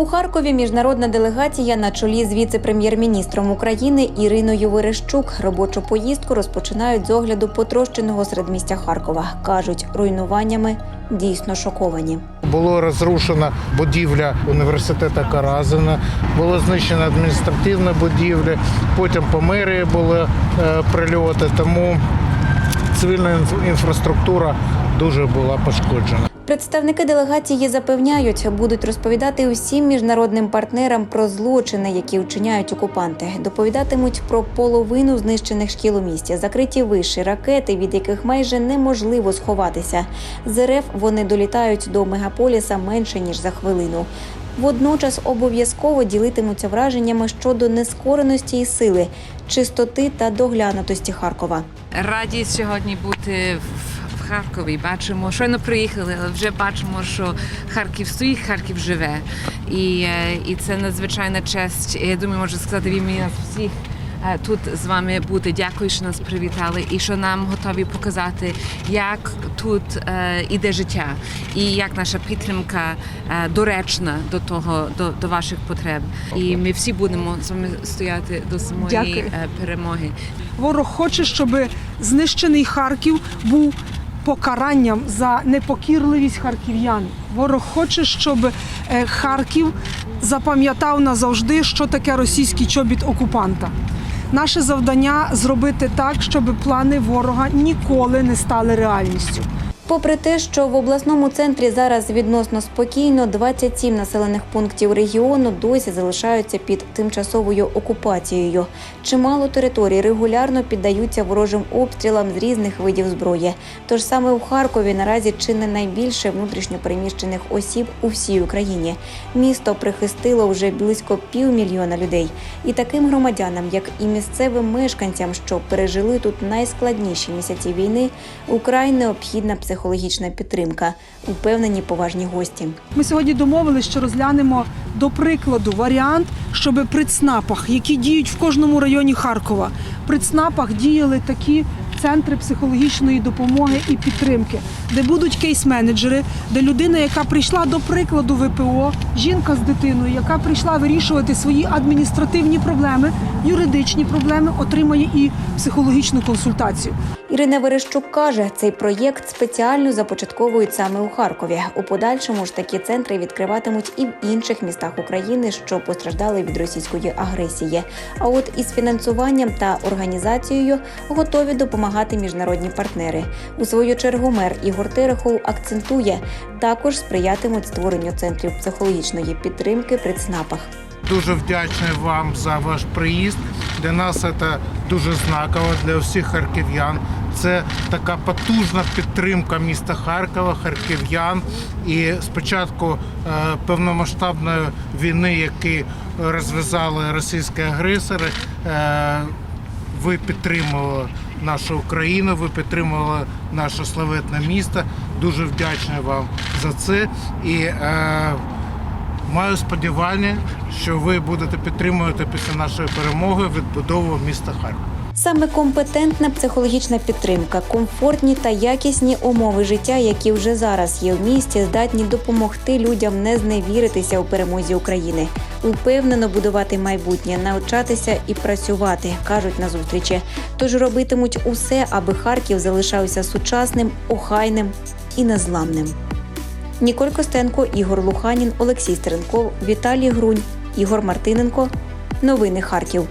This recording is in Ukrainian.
У Харкові міжнародна делегація на чолі з віце-прем'єр-міністром України Іриною Верещук робочу поїздку розпочинають з огляду потрощеного середмістя Харкова. кажуть, руйнуваннями дійсно шоковані. Було розрушена будівля університету Каразина, було знищено адміністративна будівля, потім по мерії були е, прильоти, тому цивільна інф- інфраструктура дуже була пошкоджена. Представники делегації запевняють, будуть розповідати усім міжнародним партнерам про злочини, які вчиняють окупанти. Доповідатимуть про половину знищених шкіл у місті, закриті виші, ракети, від яких майже неможливо сховатися. З РФ вони долітають до мегаполіса менше ніж за хвилину. Водночас обов'язково ділитимуться враженнями щодо нескореності і сили, чистоти та доглянутості Харкова. Раді сьогодні бути Харкові. Бачимо, щойно приїхали, але вже бачимо, що Харків стоїть, Харків живе. І, е, і це надзвичайна честь. Я думаю, можу сказати в ім'я нас всіх. е, Тут з вами бути. Дякую, що нас привітали, і що нам готові показати, як тут е, іде життя, і як наша підтримка е, доречна до того, до, до ваших потреб. І ми всі будемо з вами стояти до самої Дякую. е, перемоги. Ворог хоче, щоб знищений Харків був покаранням за непокірливість харків'ян. Ворог хоче, щоб е, Харків запам'ятав назавжди, що таке російський чобіт окупанта. Наше завдання зробити так, щоб плани ворога ніколи не стали реальністю. Попри те, що в обласному центрі зараз відносно спокійно, 27 населених пунктів регіону досі залишаються під тимчасовою окупацією. Чимало територій регулярно піддаються ворожим обстрілам з різних видів зброї. Тож саме у Харкові наразі чи найбільше внутрішньо переміщених осіб у всій Україні. Місто прихистило вже близько півмільйона людей. І таким громадянам, як і місцевим мешканцям, що пережили тут найскладніші місяці війни, украй необхідна психологічна підтримка, упевнені поважні гості. Ми сьогодні домовилися, що розглянемо до прикладу варіант, щоб при ЦНАПах, які діють в кожному районі Харкова, при ЦНАПах діяли такі центри психологічної допомоги і підтримки, де будуть кейс-менеджери, де людина, яка прийшла до прикладу ВПО, жінка з дитиною, яка прийшла вирішувати свої адміністративні проблеми, юридичні проблеми, отримає і психологічну консультацію. Ірина Верещук каже, цей проєкт спеціально започатковують саме у Харкові. У подальшому ж такі центри відкриватимуть і в інших містах України, що постраждали від російської агресії. А от із фінансуванням та організацією готові допомагати міжнародні партнери. У свою чергу мер Ігор Терехов акцентує, також сприятимуть створенню центрів психологічної підтримки при ЦНАПах. Дуже вдячний вам за ваш приїзд. Для нас це дуже знаково для всіх харків'ян. Це така потужна підтримка міста Харкова, харків'ян. І спочатку е, повномасштабної війни, які розв'язали російські агресори, е, ви підтримували нашу Україну, ви підтримували наше славетне місто. Дуже вдячний вам за це. І е, Маю сподівання, що ви будете підтримувати після нашої перемоги відбудову міста Харкова. Саме компетентна психологічна підтримка, комфортні та якісні умови життя, які вже зараз є в місті, здатні допомогти людям не зневіритися у перемозі України, упевнено будувати майбутнє, навчатися і працювати, кажуть на зустрічі. Тож робитимуть усе, аби Харків залишався сучасним, охайним і незламним. Ніколь Костенко, Ігор Луханін, Олексій Стеренков, Віталій Грунь, Ігор Мартиненко. Новини Харків.